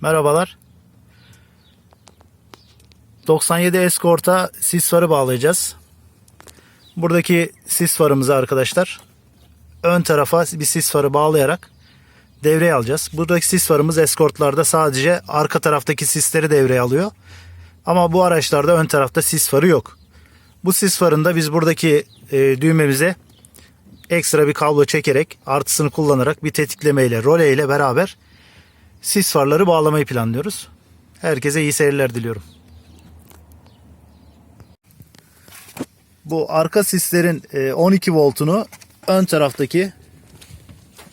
Merhabalar. 97 Escort'a sis farı bağlayacağız. Buradaki sis farımızı arkadaşlar ön tarafa bir sis farı bağlayarak devreye alacağız. Buradaki sis farımız Escort'larda sadece arka taraftaki sisleri devreye alıyor. Ama bu araçlarda ön tarafta sis farı yok. Bu sis farında biz buradaki e, düğmemize ekstra bir kablo çekerek artısını kullanarak bir tetikleme ile role ile beraber sis farları bağlamayı planlıyoruz. Herkese iyi seyirler diliyorum. Bu arka sislerin e, 12 voltunu ön taraftaki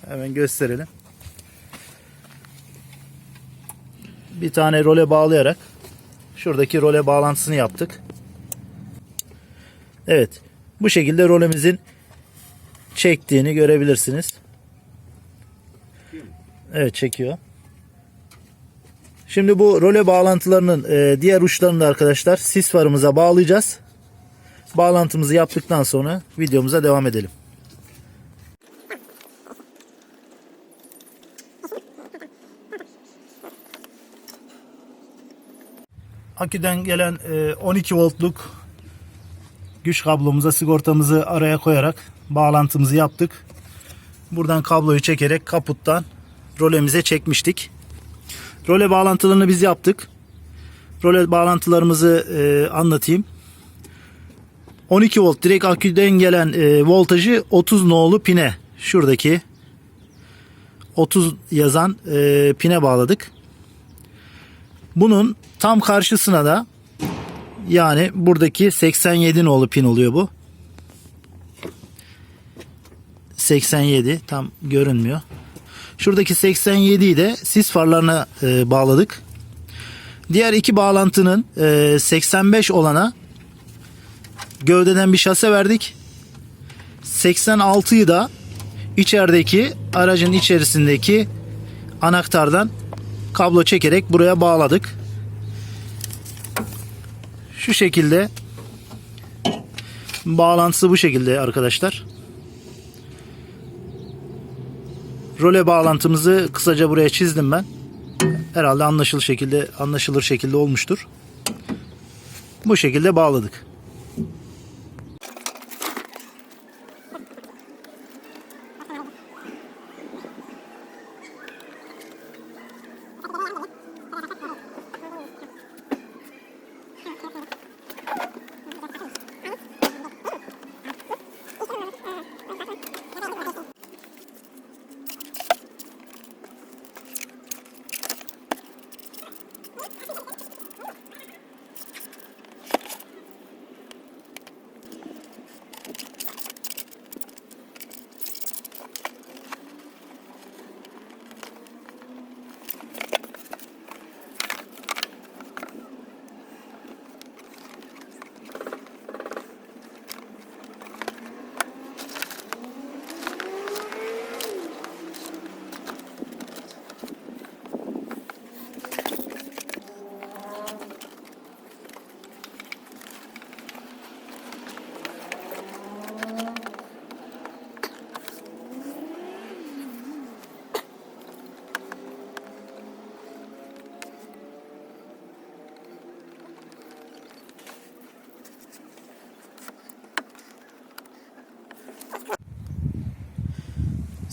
hemen gösterelim. Bir tane role bağlayarak şuradaki role bağlantısını yaptık. Evet. Bu şekilde rolemizin çektiğini görebilirsiniz. Evet çekiyor. Şimdi bu role bağlantılarının e, diğer uçlarını da arkadaşlar sis farımıza bağlayacağız. Bağlantımızı yaptıktan sonra videomuza devam edelim. Aküden gelen e, 12 voltluk güç kablomuza sigortamızı araya koyarak bağlantımızı yaptık. Buradan kabloyu çekerek kaputtan rolemize çekmiştik. Role bağlantılarını biz yaptık. Role bağlantılarımızı e, anlatayım. 12 volt direkt aküden gelen e, voltajı 30 nolu pine şuradaki 30 yazan e, pine bağladık. Bunun tam karşısına da yani buradaki 87 nolu pin oluyor bu. 87 tam görünmüyor. Şuradaki 87'yi de sis farlarına e, bağladık. Diğer iki bağlantının e, 85 olana gövdeden bir şase verdik. 86'yı da içerideki aracın içerisindeki anahtardan kablo çekerek buraya bağladık. Şu şekilde bağlantısı bu şekilde arkadaşlar. Role bağlantımızı kısaca buraya çizdim ben. Herhalde anlaşılır şekilde anlaşılır şekilde olmuştur. Bu şekilde bağladık.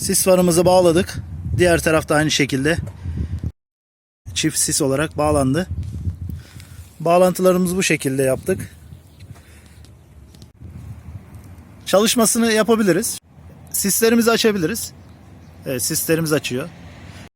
Sis farımızı bağladık. Diğer tarafta aynı şekilde çift sis olarak bağlandı. Bağlantılarımızı bu şekilde yaptık. Çalışmasını yapabiliriz. Sislerimizi açabiliriz. Evet, sislerimiz açıyor.